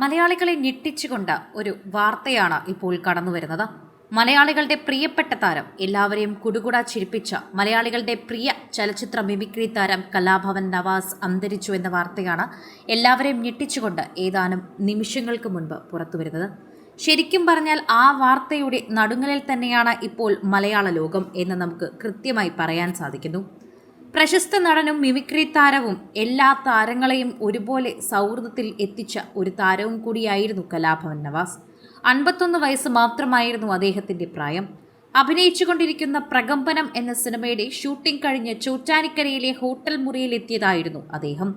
മലയാളികളെ ഞെട്ടിച്ചുകൊണ്ട് ഒരു വാർത്തയാണ് ഇപ്പോൾ കടന്നു വരുന്നത് മലയാളികളുടെ പ്രിയപ്പെട്ട താരം എല്ലാവരെയും കുടുകുട ചിരിപ്പിച്ച മലയാളികളുടെ പ്രിയ ചലച്ചിത്ര മിമിക്രി താരം കലാഭവൻ നവാസ് അന്തരിച്ചു എന്ന വാർത്തയാണ് എല്ലാവരെയും ഞെട്ടിച്ചുകൊണ്ട് ഏതാനും നിമിഷങ്ങൾക്ക് മുൻപ് പുറത്തുവരുന്നത്. ശരിക്കും പറഞ്ഞാൽ ആ വാർത്തയുടെ നടുങ്ങലിൽ തന്നെയാണ് ഇപ്പോൾ മലയാള ലോകം എന്ന് നമുക്ക് കൃത്യമായി പറയാൻ സാധിക്കുന്നു. പ്രശസ്ത നടനും മിമിക്രി താരവും എല്ലാ താരങ്ങളെയും ഒരുപോലെ സൗഹൃദത്തിൽ എത്തിച്ച ഒരു താരവും കൂടിയായിരുന്നു കലാഭവൻ നവാസ്. അൻപത്തൊന്ന് വയസ്സ് മാത്രമായിരുന്നു അദ്ദേഹത്തിന്റെ പ്രായം. അഭിനയിച്ചുകൊണ്ടിരിക്കുന്ന പ്രകമ്പനം എന്ന സിനിമയുടെ ഷൂട്ടിംഗ് കഴിഞ്ഞ് ചോറ്റാനിക്കരയിലെ ഹോട്ടൽ മുറിയിൽ എത്തിയതായിരുന്നു അദ്ദേഹം.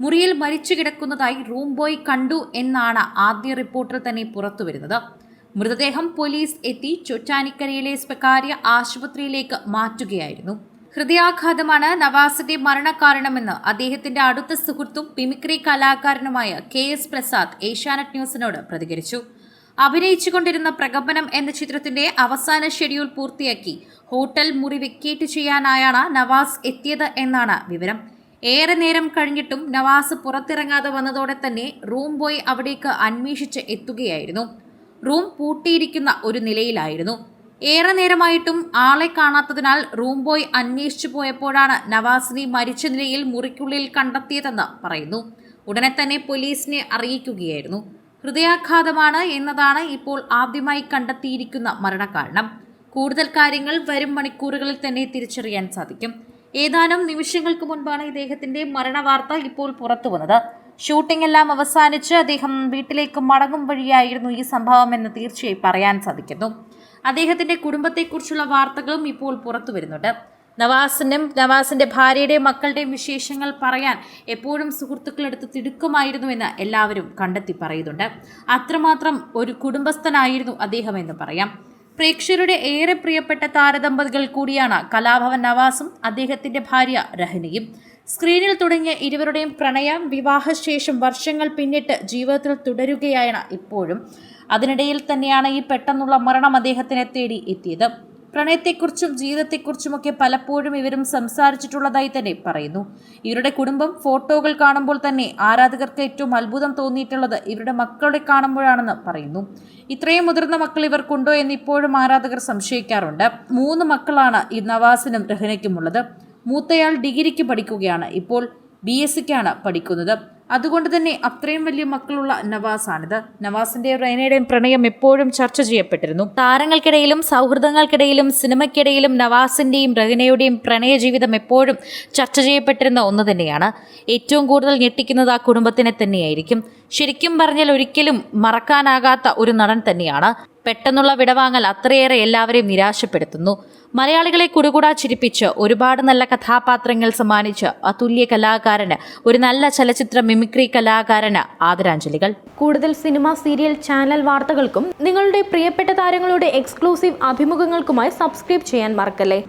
മുറിയിൽ മരിച്ചു കിടക്കുന്നതായി റൂം ബോയ് കണ്ടു എന്നാണ് ആദ്യ റിപ്പോർട്ടിൽ തന്നെ പുറത്തുവരുന്നത്. മൃതദേഹം പോലീസ് എത്തി ചൊറ്റാനിക്കരയിലെ സ്വകാര്യ ആശുപത്രിയിലേക്ക് മാറ്റുകയായിരുന്നു. ഹൃദയാഘാതമാണ് നവാസിന്റെ മരണകാരണമെന്ന് അദ്ദേഹത്തിന്റെ അടുത്ത സുഹൃത്തും മിമിക്രി കലാകാരനുമായ കെ എസ് പ്രസാദ് ഏഷ്യാനെറ്റ് ന്യൂസിനോട് പ്രതികരിച്ചു. അഭിനയിച്ചുകൊണ്ടിരുന്ന പ്രകമ്പനം എന്ന ചിത്രത്തിന്റെ അവസാന ഷെഡ്യൂൾ പൂർത്തിയാക്കി ഹോട്ടൽ മുറി വെക്കേറ്റ് ചെയ്യാനായാണ് നവാസ് എത്തിയത് എന്നാണ് വിവരം. ഏറെ നേരം കഴിഞ്ഞിട്ടും നവാസ് പുറത്തിറങ്ങാതെ വന്നതോടെ തന്നെ റൂം ബോയ് അവിടേക്ക് അന്വേഷിച്ച് എത്തുകയായിരുന്നു. റൂം പൂട്ടിയിരിക്കുന്ന ഒരു നിലയിലായിരുന്നു. ഏറെ നേരമായിട്ടും ആളെ കാണാത്തതിനാൽ റൂം ബോയ് അന്വേഷിച്ചു പോയപ്പോഴാണ് നവാസിനെ മരിച്ച നിലയിൽ മുറിക്കുള്ളിൽ കണ്ടെത്തിയതെന്ന് പറയുന്നു. ഉടനെ തന്നെ പോലീസിനെ അറിയിക്കുകയായിരുന്നു. ഹൃദയാഘാതമാണ് എന്നതാണ് ഇപ്പോൾ ആദ്യമായി കണ്ടെത്തിയിരിക്കുന്ന മരണകാരണം. കൂടുതൽ കാര്യങ്ങൾ വരും മണിക്കൂറുകളിൽ തന്നെ തിരിച്ചറിയാൻ സാധിക്കും. ഏതാനും നിമിഷങ്ങൾക്ക് മുൻപാണ് ഇദ്ദേഹത്തിന്റെ മരണവാർത്ത ഇപ്പോൾ പുറത്തു വന്നത് ഷൂട്ടിംഗ് എല്ലാം അവസാനിച്ച് അദ്ദേഹം വീട്ടിലേക്ക് മടങ്ങും വഴിയായിരുന്നു ഈ സംഭവം എന്ന് തീർച്ചയായും പറയാൻ സാധിക്കുന്നു. അദ്ദേഹത്തിന്റെ കുടുംബത്തെക്കുറിച്ചുള്ള വാർത്തകളും ഇപ്പോൾ പുറത്തു വരുന്നുണ്ട്. നവാസിനും നവാസിന്റെ ഭാര്യയുടെയും മക്കളുടെയും വിശേഷങ്ങൾ പറയാൻ എപ്പോഴും സുഹൃത്തുക്കളെടുത്ത് തിടുക്കമായിരുന്നുവെന്ന് എല്ലാവരും കണ്ടെത്തി പറയുന്നുണ്ട്. അത്രമാത്രം ഒരു കുടുംബസ്ഥനായിരുന്നു അദ്ദേഹം എന്ന് പറയാം. പ്രേക്ഷകരുടെ ഏറെ പ്രിയപ്പെട്ട താരദമ്പതികൾ കൂടിയാണ് കലാഭവൻ നവാസും അദ്ദേഹത്തിന്റെ ഭാര്യ രഹനയും. സ്ക്രീനിൽ തുടങ്ങിയ ഇരുവരുടെയും പ്രണയം വിവാഹശേഷം വർഷങ്ങൾ പിന്നിട്ട് ജീവിതത്തിൽ തുടരുകയാണ് ഇപ്പോഴും. അതിനിടയിൽ തന്നെയാണ് ഈ പെട്ടെന്നുള്ള മരണം അദ്ദേഹത്തിനെ തേടി എത്തിയത്. പ്രണയത്തെക്കുറിച്ചും ജീവിതത്തെക്കുറിച്ചുമൊക്കെ പലപ്പോഴും ഇവരും സംസാരിച്ചിട്ടുള്ളതായി തന്നെ പറയുന്നു. ഇവരുടെ കുടുംബം ഫോട്ടോകൾ കാണുമ്പോൾ തന്നെ ആരാധകർക്ക് ഏറ്റവും അത്ഭുതം തോന്നിയിട്ടുള്ളത് ഇവരുടെ മക്കളെ കാണുമ്പോഴാണെന്ന് പറയുന്നു. ഇത്രയും മുതിർന്ന മക്കൾ ഇവർക്കുണ്ടോ എന്ന് ഇപ്പോഴും ആരാധകർ സംശയിക്കാറുണ്ട്. മൂന്ന് മക്കളാണ് ഈ നവാസിനും രഹനയ്ക്കുമുള്ളത്. മൂത്തയാൾ ഡിഗ്രിക്ക് പഠിക്കുകയാണ്. ഇപ്പോൾ ബി എസ് സിക്കാണ് പഠിക്കുന്നത്. അതുകൊണ്ട് തന്നെ അത്രയും വലിയ മക്കളുള്ള നവാസാണിത്. നവാസിന്റെയും റൈനയുടെയും പ്രണയം എപ്പോഴും ചർച്ച ചെയ്യപ്പെട്ടിരുന്നു. താരങ്ങൾക്കിടയിലും സൗഹൃദങ്ങൾക്കിടയിലും സിനിമയ്ക്കിടയിലും നവാസിന്റെയും റഹനയുടെയും പ്രണയ ജീവിതം എപ്പോഴും ചർച്ച ചെയ്യപ്പെട്ടിരുന്ന ഒന്ന് തന്നെയാണ്. ഏറ്റവും കൂടുതൽ ഞെട്ടിക്കുന്നത് ആ കുടുംബത്തിനെ തന്നെയായിരിക്കും. ശരിക്കും പറഞ്ഞാൽ ഒരിക്കലും മറക്കാനാകാത്ത ഒരു നടൻ തന്നെയാണ്. പെട്ടെന്നുള്ള വിടവാങ്ങൽ അത്രയേറെ എല്ലാവരെയും നിരാശപ്പെടുത്തുന്നു. മലയാളികളെ കുടുകൂടാ ചിരിപ്പിച്ച് ഒരുപാട് നല്ല കഥാപാത്രങ്ങൾ സമ്മാനിച്ച് അതുല്യ കലാകാരന് ഒരു നല്ല ചലച്ചിത്ര മിമിക്രി കലാകാരന് ആദരാഞ്ജലികൾ. കൂടുതൽ സിനിമ സീരിയൽ ചാനൽ വാർത്തകൾക്കും നിങ്ങളുടെ പ്രിയപ്പെട്ട താരങ്ങളുടെ എക്സ്ക്ലൂസീവ് അഭിമുഖങ്ങൾക്കുമായി സബ്സ്ക്രൈബ് ചെയ്യാൻ മറക്കല്ലേ?